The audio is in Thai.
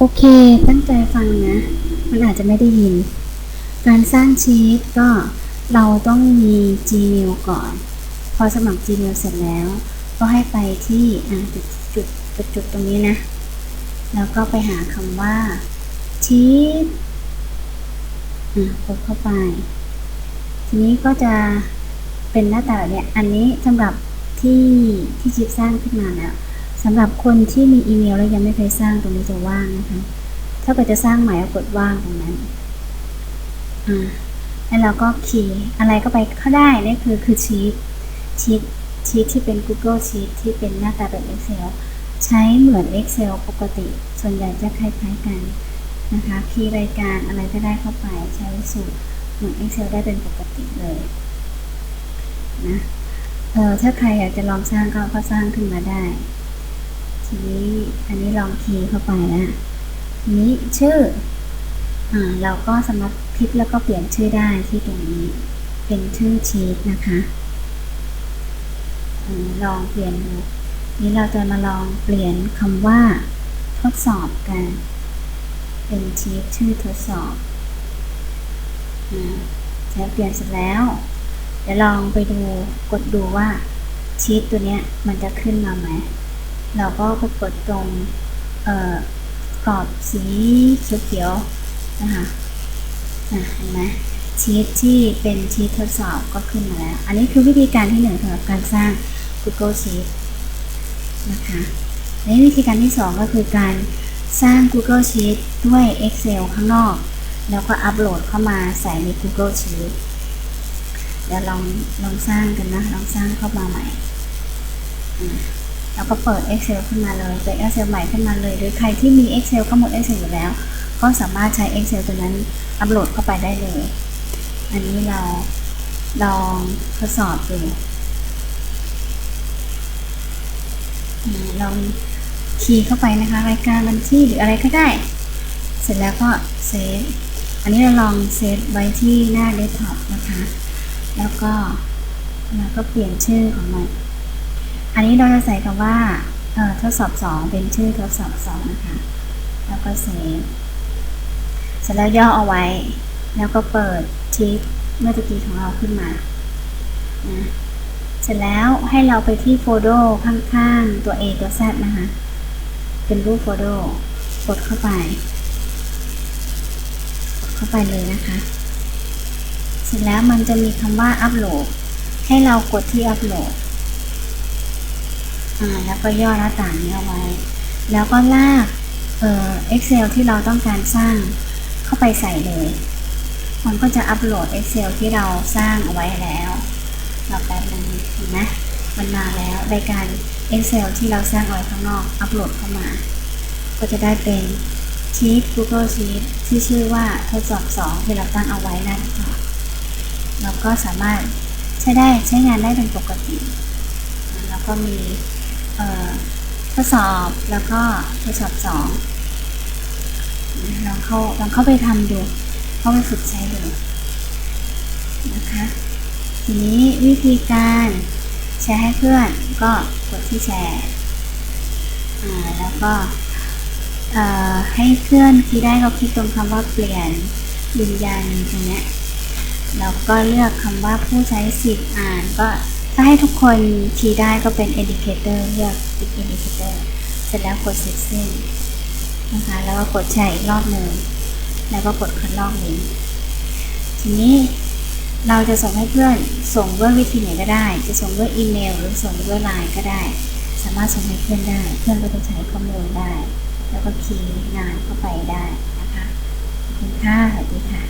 โอเค ตั้งใจฟังนะ มันอาจจะไม่ได้ยิน การสร้างชีตก็เราต้องมี Gmail ก่อน พอสมัคร Gmail เสร็จแล้ว ก็ให้ไปที่จุดจุดจุดจุดตรงนี้นะ แล้วก็ไปหาคำว่าชีตอ่กดเข้าไป ทีนี้ก็จะเป็นหน้าตาแบบเนี้ยอันนี้สำหรับที่ที่จิ๊บสร้างขึ้นมาแล้ว สำหรับคนที่มีอีเมลแล้วยังไม่เคยสร้างตรงนี้จะว่างนะคะ ถ้าเกิดจะสร้างใหม่ก็กดว่างตรงนั้น อ่า แล้วเราก็คีย์อะไรก็ไปเข้าได้นี่คือคือชีตชีตชีตที่เป็น Google Sheet ที่เป็นหน้าตาแบบ Excel ใช้เหมือน Excel ปกติ ส่วนใหญ่จะคล้ายๆกันนะคะ คีย์รายการอะไรก็ได้เข้าไปใช้สูตรเหมือน Excel ได้เป็นปกติเลยนะ เออถ้าใครอยากจะลองสร้างก็ก็สร้างขึ้นมาได้ ทีนี้อันนี้ลองคีย์เข้าไปนะนี้ชื่ออ่าเราก็สามารถคลิกแล้วก็เปลี่ยนชื่อได้ที่ตรงนี้ เป็นชื่อชีตนะคะอลองเปลี่ยนดูนี้เราจะมาลองเปลี่ยนคำว่า ทดสอบกัน เป็นชีตชื่อทดสอบอ่าใช้เปลี่ยนเสร็จแล้วเดี๋ยวลองไปดูกดดูว่าชีตตัวเนี้ยมันจะขึ้นมาไหม เราก็ไปกดตรงเอ่อกรอบสีเขียวๆนะคะนะเห็นไหมชีตที่เป็นชีตทดสอบก็ขึ้นมาแล้ว อันนี้คือวิธีการที่หนึ่งสำหรับการสร้าง Google Sheet นะคะและวิธีการที่สองก็คือการสร้าง Google Sheet ด้วย Excel ข้างนอก แล้วก็อัปโหลดเข้ามาใส่ใน Google Sheet เดี๋ยวลองลองสร้างกันนะ ลองสร้างเข้ามาใหม่ แล้วก็เปิด Excel ขึ้นมาเลยเปิด Excel ใหม่ขึ้นมาเลย หรือใครที่มี Excel ก็หมด Excel อยู่แล้ว ก็สามารถใช้ Excel ตัวนั้นอัปโหลดเข้าไปได้เลย อันนี้เราลองทดสอบดูอ่าลองคีย์เข้าไปนะคะรายการบัญชีหรืออะไรก็ได้ เสร็จแล้วก็เซฟ อันนี้เราลองเซฟไว้ที่หน้าเดสก์ท็อปนะคะ แล้วก็แล้วก็เปลี่ยนชื่อของมัน อันนี้เราจะใส่คำว่าเอ่อทดสอบ 2 เป็นชื่อทดสอบ 2 นะคะ แล้วก็เซฟเสร็จแล้วย่อเอาไว้ แล้วก็เปิดชีตเมื่อตะกี้ของเราขึ้นมานะเสร็จแล้วให้เราไปที่โฟลเดข้างๆ ตัว A ตัว Z นะคะ เป็นรูปโฟลเดกดเข้าไป กดเข้าไปเลยนะคะ เสร็จแล้วมันจะมีคำว่าอัปโหลด ให้เรากดที่อัปโหลด แล้วก็ย่อหน้าต่างนี้เอาไว้ แล้วก็ลากเอ่อ Excel ที่เราต้องการสร้างเข้าไปใส่เลย มันก็จะอัปโหลด Excel ที่เราสร้างเอาไว้แล้วเราแป๊บนึงเห็นไหมมันมาแล้วรายการ Excel ที่เราสร้างเอาไว้ข้างนอก อัปโหลดเข้ามา ก็จะได้เป็นชีต Google Sheet ที่ชื่อว่าทดสอบ 2 ที่เราตั้งเอาไว้นั่นค่ะเราก็สามารถใช้ได้ใช้งานได้เป็นปกติ แล้วก็มี ทดสอบแล้วก็ทดสอบสองลองเข้าลองเข้าไปทำดูเข้าไปฝึกใช้ดูนะคะทีนี้วิธีการแชร์ให้เพื่อนก็กดที่แชร์แล้วก็ให้เพื่อนคลิกได้ก็คลิกตรงคำว่าเปลี่ยนยืนยันตรงนี้แล้วก็เลือกคำว่าผู้ใช้สิทธิ์อ่านก็ ถ้าให้ทุกคนคีย์ได้ก็เป็น indicator เลือก tick indicator เสร็จแล้วกด setting นะคะ แล้วก็กดแชร์อีกรอบหนึ่ง แล้วก็กดคัดลอกลิงก์ทีนี้เราจะส่งให้เพื่อน ส่งด้วยวิธีไหนก็ได้ จะส่งด้วยอีเมล หรือส่งด้วยไลน์ก็ได้ สามารถส่งให้เพื่อนได้ เพื่อนก็จะใช้ข้อมูลได้ แล้วก็คีย์งานเข้าไปได้นะคะ ขอบคุณค่ะสวัสดีค่ะ